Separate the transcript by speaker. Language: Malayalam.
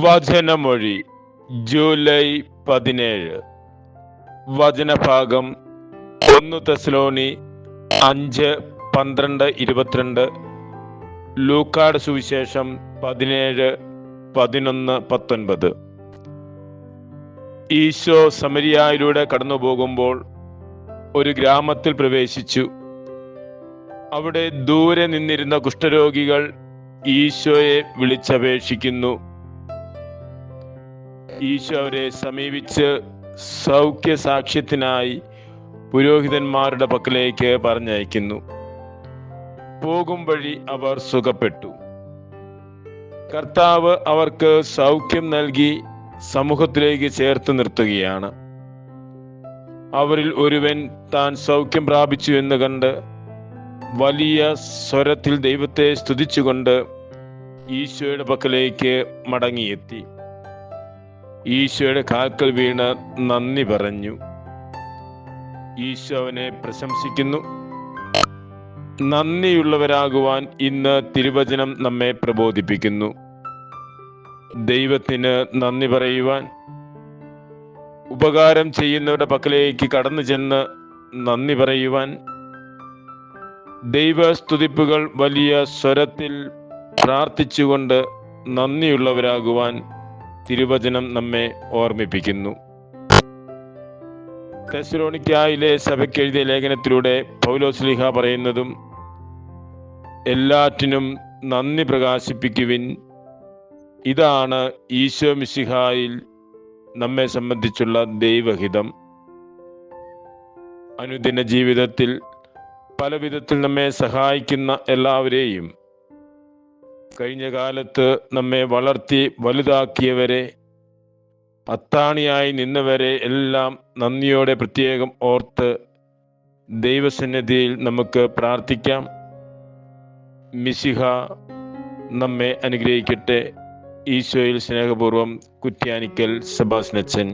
Speaker 1: വചനമൊഴി ജൂലൈ പതിനേഴ്. വചനഭാഗം ഒന്ന് തെസ്ലോണി അഞ്ച് പന്ത്രണ്ട് ഇരുപത്തിരണ്ട്. ലൂക്കാട് സുവിശേഷം പതിനേഴ് പതിനൊന്ന് പത്തൊൻപത്. ഈശോ സമരിയായിലൂടെ കടന്നു പോകുമ്പോൾ ഒരു ഗ്രാമത്തിൽ പ്രവേശിച്ചു. അവിടെ ദൂരെ നിന്നിരുന്ന കുഷ്ഠരോഗികൾ ഈശോയെ വിളിച്ചപേക്ഷിക്കുന്നു. ഈശോ അവരെ സമീപിച്ച് സൗഖ്യ സാക്ഷ്യത്തിനായി പുരോഹിതന്മാരുടെ പക്കലേക്ക് പറഞ്ഞയക്കുന്നു. പോകും വഴി അവർ സുഖപ്പെട്ടു. കർത്താവ് അവർക്ക് സൗഖ്യം നൽകി സമൂഹത്തിലേക്ക് ചേർത്ത് നിർത്തുകയാണ്. അവരിൽ ഒരുവൻ താൻ സൗഖ്യം പ്രാപിച്ചു എന്ന് കണ്ട് വലിയ സ്വരത്തിൽ ദൈവത്തെ സ്തുതിച്ചുകൊണ്ട് ഈശോയുടെ പക്കലേക്ക് മടങ്ങിയെത്തി. ഈശോയുടെ കാൽക്കൽ വീണ് നന്ദി പറഞ്ഞു. ഈശോ അവനെ പ്രശംസിക്കുന്നു. നന്ദിയുള്ളവരാകുവാൻ ഇന്ന് തിരുവചനം നമ്മെ പ്രബോധിപ്പിക്കുന്നു. ദൈവത്തിന് നന്ദി പറയുവാൻ ഉപകാരം ചെയ്യുന്നവരുടെ പക്കലേക്ക് കടന്നു ചെന്ന് നന്ദി പറയുവാൻ ദൈവസ്തുതിപ്പുകൾ വലിയ സ്വരത്തിൽ പ്രാർത്ഥിച്ചുകൊണ്ട് നന്ദിയുള്ളവരാകുവാൻ തിരുവചനം നമ്മെ ഓർമ്മിപ്പിക്കുന്നു. തെസ്ലോണിക്കായിലെ സഭയ്ക്ക് എഴുതിയ ലേഖനത്തിലൂടെ പൗലോസ്ലിഹ പറയുന്നതും എല്ലാറ്റിനും നന്ദി പ്രകാശിപ്പിക്കുവിൻ. ഇതാണ് ഈശോ മിശിഹായിൽ നമ്മെ സംബന്ധിച്ചുള്ള ദൈവഹിതം. അനുദിന ജീവിതത്തിൽ പല വിധത്തിൽ നമ്മെ സഹായിക്കുന്ന എല്ലാവരെയും കഴിഞ്ഞ കാലത്ത് നമ്മെ വളർത്തി വലുതാക്കിയവരെ അത്താണിയായി നിന്നവരെ എല്ലാം നന്ദിയോടെ പ്രത്യേകം ഓർത്ത് ദൈവസന്നിധിയിൽ നമുക്ക് പ്രാർത്ഥിക്കാം. മിശിഹ നമ്മെ അനുഗ്രഹിക്കട്ടെ. ഈശോയിൽ സ്നേഹപൂർവം കുറ്റ്യാനിക്കൽ സെബാസ്നച്ചൻ.